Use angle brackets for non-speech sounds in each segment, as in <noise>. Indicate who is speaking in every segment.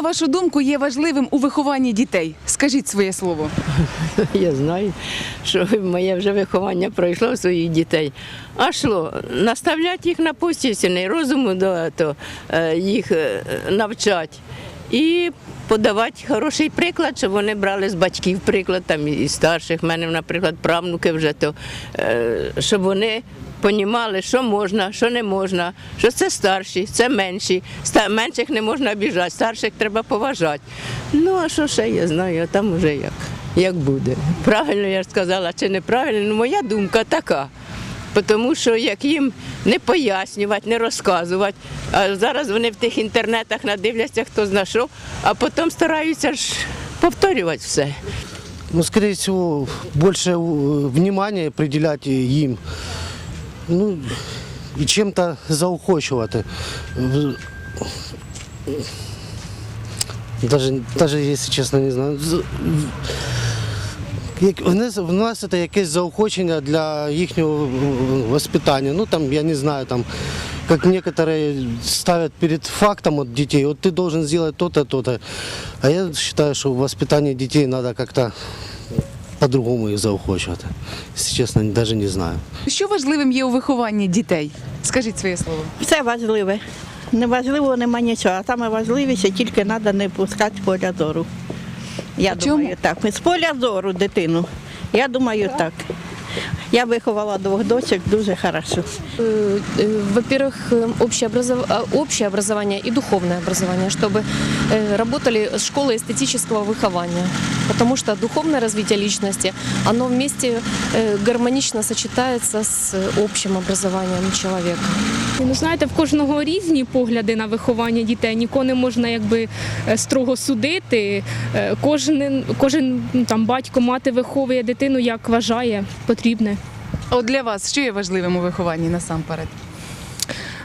Speaker 1: на вашу думку, є важливим у вихованні дітей? Скажіть своє слово. <laughs>
Speaker 2: Я знаю, що моє вже виховання пройшло своїх дітей. А що, наставляти їх на істини, розуму до того, е, їх е, навчати. І подавати хороший приклад, щоб вони брали з батьків приклад, там і старших, в мене, наприклад, правнуки вже то, е, щоб вони понімали, що можна, що не можна, що це старші, це менші. Менших не можна обіжати, старших треба поважати. Ну, а що ще я знаю, там уже як, як буде. Правильно я ж сказала, чи неправильно, ну моя думка така. Тому що як їм не пояснювати, не розказувати, а зараз вони в тих інтернетах надивляться, хто зна що, а потім стараються ж повторювати все.
Speaker 3: Ну, скорее всего, больше внимания приділять їм. Ну, і чим-то заохочувати. Даже, даже, чесно, не знаю. Як, в нас, це якесь заохочення для їхнього воспитання. Ну там, я не знаю, там, как некоторые ставят перед фактом от детей, вот ты должен сделать то-то, то-то. А я считаю, что в воспитании детей надо как-то по-другому их заохочувати. Если честно, даже не знаю.
Speaker 1: Що важливим є у вихованні дітей? Скажіть своє слово.
Speaker 4: Все важливе. Неважливо нема нічого, а саме важливіше тільки треба не пускати поля зору. Я
Speaker 1: чому?
Speaker 4: думаю, так. З поля зору дитину. Я думаю, так. Я виховала двох дочок дуже хорошо.
Speaker 5: Э, во-первых, э, общее, образов- а, общее образование и духовное образование, чтобы э, работали школы эстетического выхования. Потому что духовное развитие личности, оно вместе э, гармонично сочетается с общим образованием человека.
Speaker 6: Ну, знаєте, в кожного різні погляди на виховання дітей. Нікого не можна якби е, строго судити. Е, Кожен, кожен ну, там батько, мати виховує дитину, як вважає потрібне.
Speaker 1: А От для вас що є важливим у вихованні насамперед?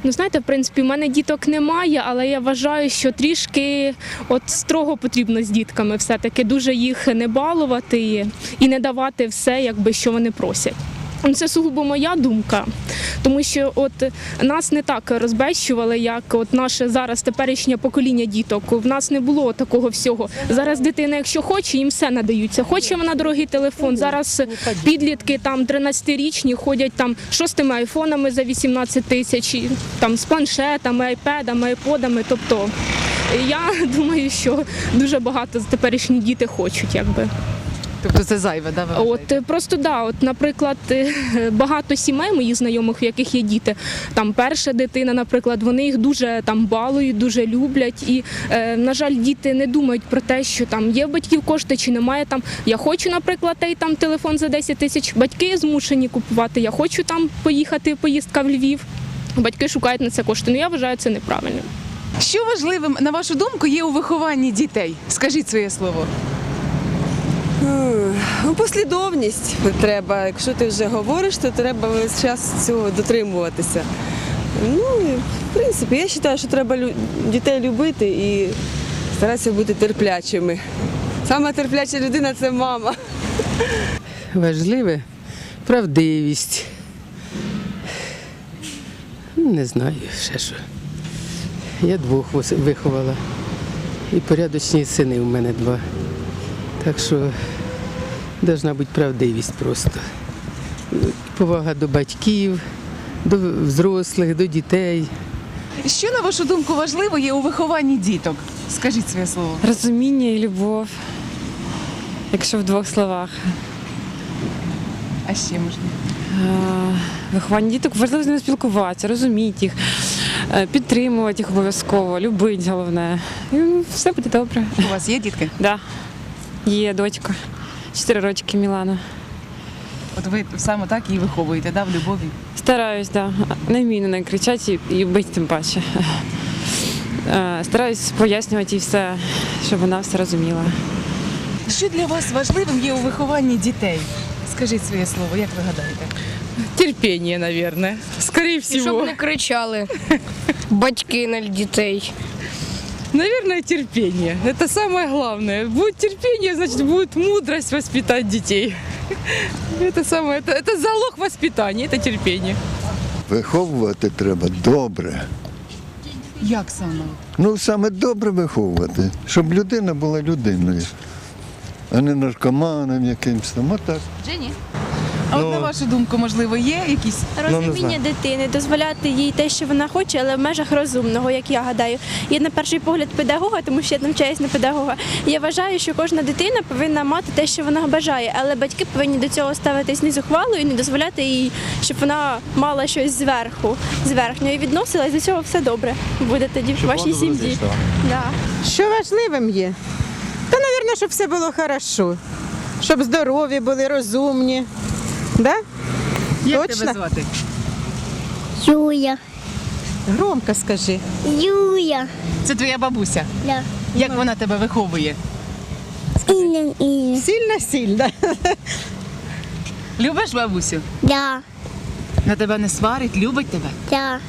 Speaker 6: Ну, знаєте, в принципі, в мене діток немає, але я вважаю, що трішки от строго потрібно з дітками все-таки дуже їх не балувати і не давати все, якби що вони просять. Ну, Це сугубо моя думка, тому що от нас не так розбещували, як от наше зараз теперішнє покоління діток. В нас не було такого всього. Зараз дитина, якщо хоче, їм все надаються. Хоче вона дорогий телефон. Зараз підлітки там 13-річні ходять там шостими айфонами за 18 тисяч, там з планшетами, айпедами, айподами. Тобто я <laughs> думаю, що дуже багато теперішні діти хочуть, якби.
Speaker 1: Тобто це зайве, да? ви
Speaker 6: От е, просто да, от, наприклад, е, <laughs> багато сімей моїх знайомих, в яких є діти, там перша дитина, наприклад, вони їх дуже там балують, дуже люблять. І, е, на жаль, діти не думають про те, що там є батьків кошти чи немає там. Я хочу, наприклад, той там телефон за 10 тисяч. Батьки змушені купувати. Я хочу там поїхати, поїздка в Львів. Батьки шукають на це кошти. Ну я вважаю це неправильно.
Speaker 1: Що важливим, на вашу думку, є у вихованні дітей? Скажіть своє слово.
Speaker 7: Ну, послідовність треба. Якщо ти вже говориш, то треба весь час цього дотримуватися. Ну, в принципі, я вважаю, що треба дітей любити і старатися бути терплячими. Сама терпляча людина це мама.
Speaker 8: Важливе правдивість. Не знаю ще що. Я двох виховала. І порядочні сини у мене два. Так що повинна бути правдивість просто. Повага до батьків, до взрослих, до дітей.
Speaker 1: Що, на вашу думку, важливо є у вихованні діток? Скажіть своє слово.
Speaker 9: Розуміння і любов, якщо в двох словах.
Speaker 1: А ще можна.
Speaker 9: Е, Виховання діток важливо з ними спілкуватися, розуміти їх, е, підтримувати їх обов'язково, любити головне. І все буде добре.
Speaker 1: У вас є дітки?
Speaker 9: Да. Є дочка, чотири рочки Мілана.
Speaker 1: От ви саме так її виховуєте, да, в любові?
Speaker 9: Стараюсь, да. Не вмію на неї кричати і- і бити тим паче. Е, Стараюсь пояснювати їй все, щоб вона все розуміла.
Speaker 1: Що для вас важливим є у вихованні дітей? Скажіть своє слово, як ви гадаєте?
Speaker 10: Терпіння, мабуть. Скорее
Speaker 11: І щоб не кричали батьки на дітей.
Speaker 10: Наверное, терпение. Это самое главное. Будет терпение, значит, будет мудрость воспитать детей. <laughs> Это самое, это, это залог воспитания, это терпение.
Speaker 12: Виховувати треба добре.
Speaker 1: Як саме?
Speaker 12: Ну, саме добре виховувати, щоб людина була людиною, а не наркоманом якимось там. Отак.
Speaker 1: А от на вашу думку, можливо, є якісь
Speaker 13: Розуміння дитини, дозволяти їй те, що вона хоче, але в межах розумного, як я гадаю. Я на перший погляд педагога, тому що я навчаюсь на педагога. Я вважаю, що кожна дитина повинна мати те, що вона бажає, але батьки повинні до цього ставитись не зухвало і не дозволяти їй, щоб вона мала щось зверху, зверхньо і відносилась до цього все добре. Буде тоді в вашій сім'ї. Да.
Speaker 14: Що важливим є? Та, мабуть, щоб все було хорошо. Щоб здорові були, розумні. Да?
Speaker 1: як
Speaker 14: Точно?
Speaker 1: тебе звати?
Speaker 11: Юля.
Speaker 14: Громко скажи.
Speaker 11: Юля.
Speaker 1: Це твоя бабуся.
Speaker 11: Да.
Speaker 1: Як вона тебе виховує?
Speaker 11: Інна, Інна.
Speaker 14: Сильно-сильно.
Speaker 1: Любиш бабусю?
Speaker 11: Да.
Speaker 1: На тебе не сварить, любить тебе?
Speaker 11: Да.